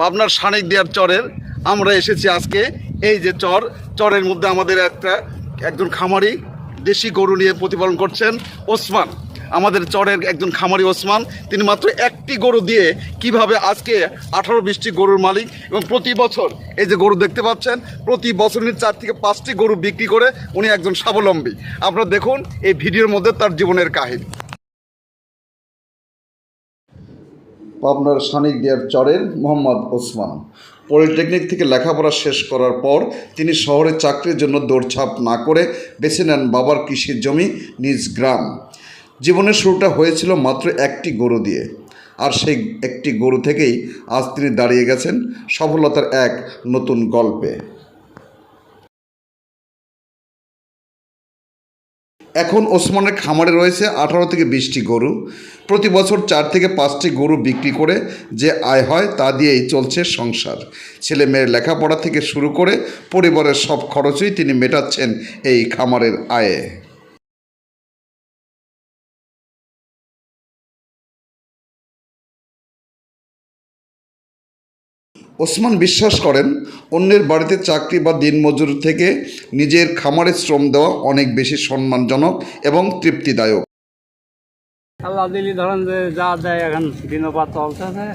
পাবনার সানিক দেওয়ার চরের। আমরা এসেছি আজকে। এই যে চর, চরের মধ্যে আমাদের একটা, একজন খামারি, দেশি গরু নিয়ে প্রতিপালন করছেন ওসমান। আমাদের চরের একজন খামারি ওসমান। তিনি মাত্র একটি গরু দিয়ে কীভাবে আজকে আঠারো বিশটি গরুর মালিক এবং প্রতি বছর এই যে গরু দেখতে পাচ্ছেন, প্রতি বছর উনি চার থেকে পাঁচটি গরু বিক্রি করে উনি একজন স্বাবলম্বী। আপনারা দেখুন এই ভিডিওর মধ্যে তার জীবনের কাহিনী। পাবনার সানিক দিয়ার চরের মোহাম্মদ ওসমান। পলিটেকনিক থেকে লেখাপড়া শেষ করার পর তিনি শহরে চাকরির জন্য দৌড়ছাপ না করে বেছে নেন বাবার কৃষির জমি নিজ গ্রাম। জীবনের শুরুটা হয়েছিল মাত্র একটি গরু দিয়ে। আর সেই একটি গরু থেকেই আজ তিনি দাঁড়িয়ে গেছেন সফলতার এক নতুন গল্পে। এখন ওসমানের খামারে রয়েছে আঠারো থেকে বিশটি গরু। প্রতি বছর চার থেকে পাঁচটি গরু বিক্রি করে যে আয় হয় তা দিয়েই চলছে সংসার। ছেলে মেয়ের লেখাপড়া থেকে শুরু করে পরিবারের সব খরচই তিনি মেটাচ্ছেন এই খামারের আয়ে। ওসমান বিশ্বাস করেন, অন্যের বাড়িতে চাকরি বা দিনমজুর থেকে নিজের খামারে শ্রম দেওয়া অনেক বেশি সম্মানজনক এবং তৃপ্তিদায়ক। আল্লাহ দিলি ধরেন যে যা দেয় এখন দিনপাত চলতেছে,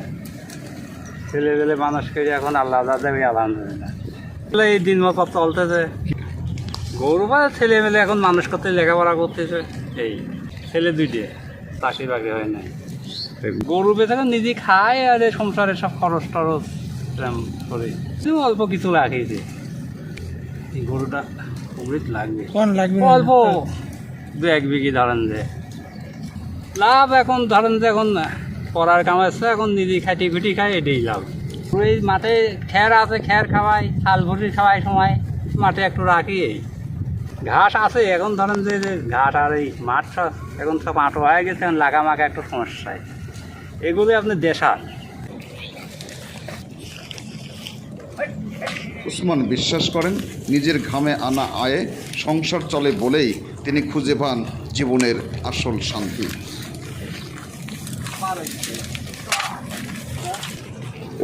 ছেলে পেলে মানুষ করে এখন আল্লাহ যা দেবে আলহামদুলিল্লাহ। এই দিনপাত চলতেছে। গরু বা ছেলে মেলে এখন মানুষ করতে লেখাপড়া করতেছে, এই ছেলে দুইটে, চাকরি বাকরি হয় নাই। গরু বেচে নিজে খায় আর এই সংসারের সব খরচ টরচ। এরম করে অল্প কিছু রাখিয়েছে এই গরুটা অমৃত লাগবে। কোন লাগবে অল্প। দু এক বিঘি ধরেন যে লাভ এখন ধরেন যে এখন পড়ার কাম আছে এখন নিজে খাটি খুটি খাই এটাই লাভ। ওই মাঠে খ্যার আছে খ্যার খাওয়াই শাল ভুটি খাওয়াই সময়। মাঠে একটু রাখি এই। ঘাস আছে এখন ধরেন যে যে ঘাট আর এই মাঠ সব এখন সব আঁটো হয়ে গেছে এখন লাগা মাখা একটু সমস্যায়। এগুলো আপনি দেশাল। ওসমান বিশ্বাস করেন, নিজের ঘামে আনা আয়ে সংসার চলে বলেই তিনি খুঁজে পান জীবনের আসল শান্তি।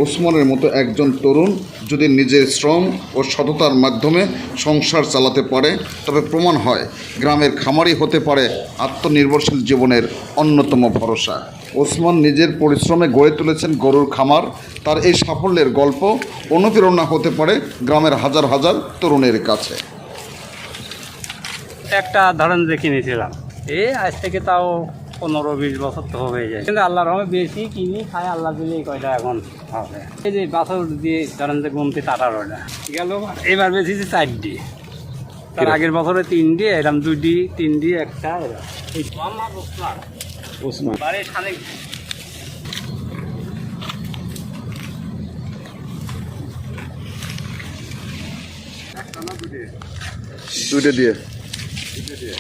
ওসমানের মতো একজন তরুণ যদি নিজের শ্রম ও সততার মাধ্যমে সংসার চালাতে পারে, তবে প্রমাণ হয়, গ্রামের খামারি হতে পারে আত্মনির্ভরশীল জীবনের অন্যতম ভরসা। ওসমান নিজের পরিশ্রমে গড়ে তুলেছেন গরুর খামার। তার এই সাফল্যের গল্প অনুপ্রেরণা হতে পারে গ্রামের হাজার হাজার তরুণের কাছে। একটা ধরেন যে কিনেছিলাম এ আজ থেকে তাও পনেরো বিশ বছর তো হয়ে যায়। কিন্তু আল্লাহর রহমে বেশি কিনি খাই আল্লাহ দিলে কয়টা এখন হবে। এই যে বাছর দিয়ে ধরেন যে গুমতি টাটারোটা গেল এবার বেশি বেশিছি চারটি। তার আগের বছরে তিনটি এরকম দুই ডি তিন তিনটি একটা এরকম। ওসমান। দুটো দিয়ে। দুটো দিয়ে।